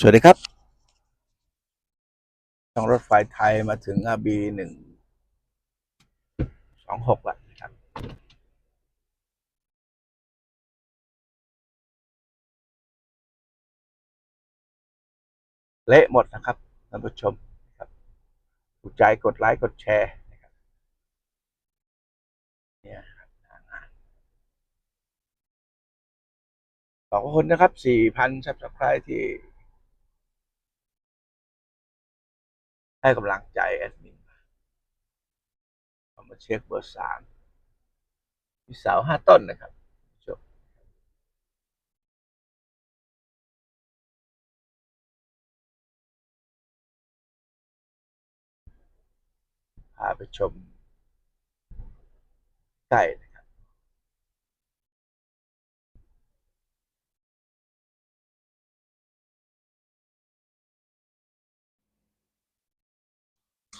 สวัสดีครับช่องรถไฟไทยมาถึงอาบีหนึ่งสองหกแล้วนะครับ เละหมดนะครับท่านผู้ชมครับถูกใจกดไลค์กดแชร์นะครับเนี่ยครับขอบคุณนะครับสี่พันซับสไครต์ที่ ให้กำลังใจแอดมินเอามาเช็คเบอร์สามมีเสาห้าต้นนะครับจบพาไปชมใกล้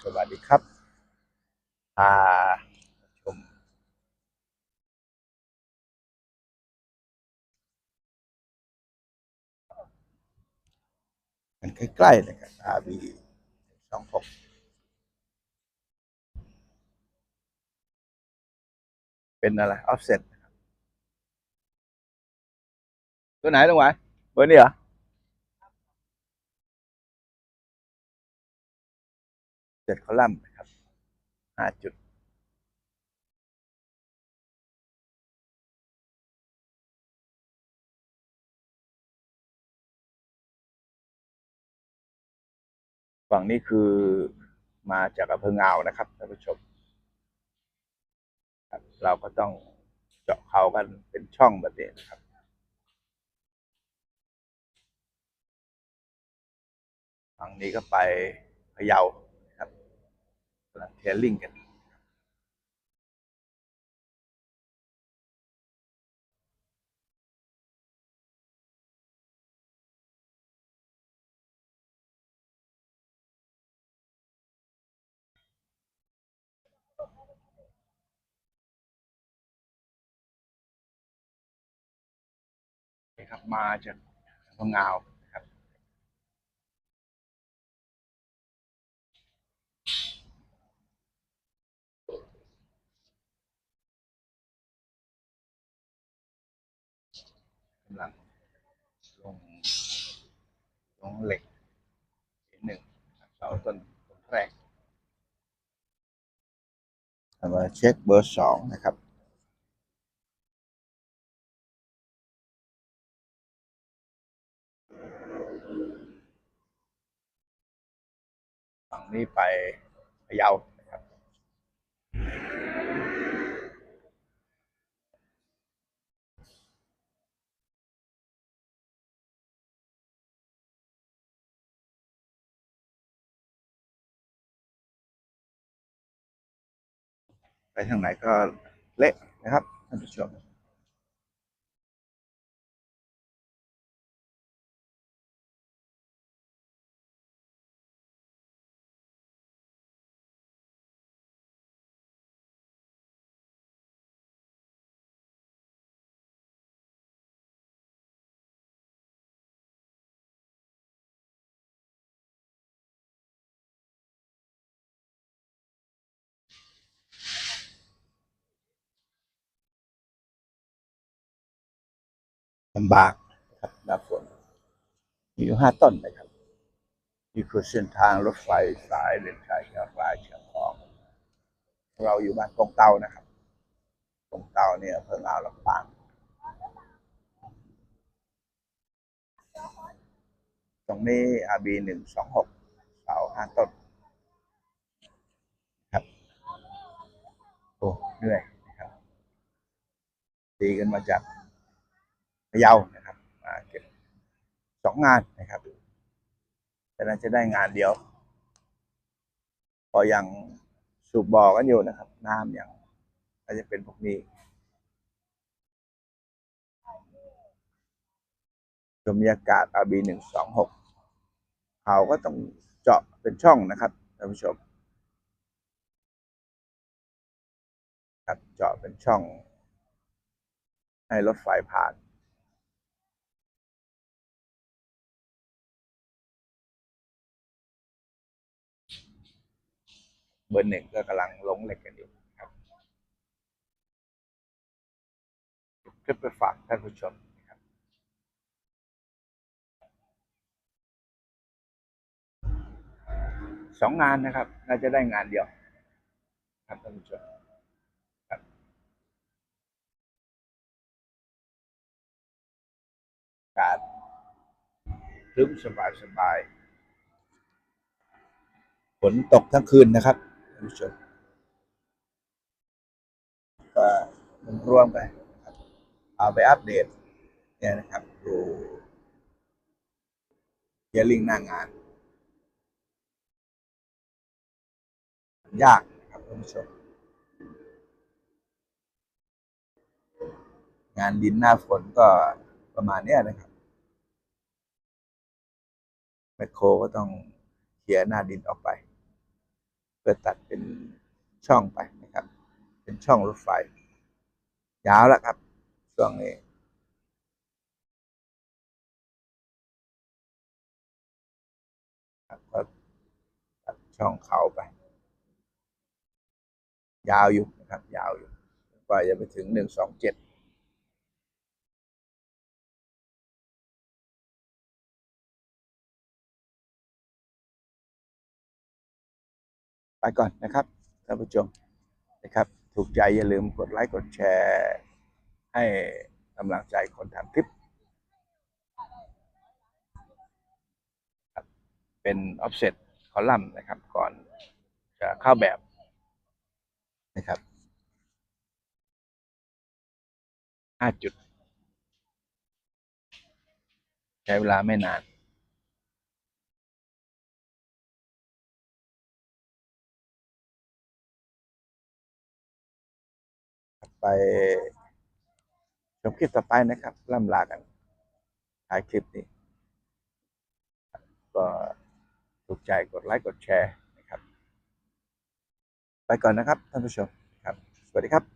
สวัสดีครับพาชมกันใกล้ๆนะครับ RB สองหกเป็นอะไร offset ตัวไหนตรงไหนเบอร์นี้เหรอ เจ็ดคอลัมน์นะครับห้าจุดฝั่งนี้คือมาจากอำเภองาวนะครับท่านผู้ชมเราก็ต้องเจาะเขากันเป็นช่องแบบนี้นะครับฝั่งนี้ก็ไปพะเยา นะครับกำลังเทลลิ่งกันะครับมาจากอำเงาว นะครับกำลัง ลง ลงเหล็กหนึ่งเสาต้นต้นแรกมาเช็คเบอร์สองนะครับฝั่งนี้ไปพะเยา ไปทางไหนก็เละนะครับท่านผู้ชม ลำบากนะครับหน้าฝนมีอยู่ห้าต้นนะครับนี่คือเส้นทางรถไฟสายเด่นชัยเชียงรายเชียงของ เราอยู่บ้านกงเตานะครับกงเตาเนี่ยเพิ่งเอาลำปางตรงนี้ RB หนึ่งสองหกเสาห้าต้นครับโอ้เหนื่อยนะครับตีกันมาจาก พะเยานะครับสองงานนะครับแต่นั้นจะได้งานเดียวพอยังสูบบ่อกันอยู่นะครับ น้ำอยังก็จจะเป็นพวกนี้ชมบรรยากาศ RB หนึ่งสองหกเขาก็ต้องเจาะเป็นช่องนะครับท่านผู้ชมครับเจาะเป็นช่อง ให้รถไฟผ่าน บอร์หนึ่งก็กำลังลงเหล็กกันอยู่ครับคลิปไปฝากท่านผู้ชมนะครับสองงานนะครับ น่าจะได้งานเดียวครับท่านผู้ชมครับอากาศคลึ้มสบายสบายฝนตกทั้งคืนนะครับ ผู้ชมก็รวมไปนะครับเอาไปอัปเดตเนี่ยนะครับดูเฮียลิงหน้างาน ยากนะครับท่านผู้ชม งานดินหน้าฝนก็ประมาณเนี้ยนะครับแมคโครก็ต้องเคลียร์หน้าดินออกไป เพื่อตัดเป็นช่องไปนะครับ เป็นช่องรถไฟ ยาวแล้วครับช่วงนี้ก็ตัดช่องเขาไป ยาวอยู่นะครับ ยาวอยู่กว่าจะไปถึงหนึ่งสองเจ็ด ไปก่อนนะครับท่านผู้ชมนะครับถูกใจอย่าลืมกดไลค์กดแชร์ให้กำลังใจคนทำคลิป เป็น offset คอลัมน์นะครับ ก่อนจะเข้าแบบนะครับห้าจุด ใช้เวลาไม่นาน ไปชมคลิปต่อไปนะครับล่ำลากันถ่ายคลิปนี้ ก็ถูกใจกดไลค์กดแชร์นะครับ ไปก่อนนะครับท่านผู้ชมครับ สวัสดีครับ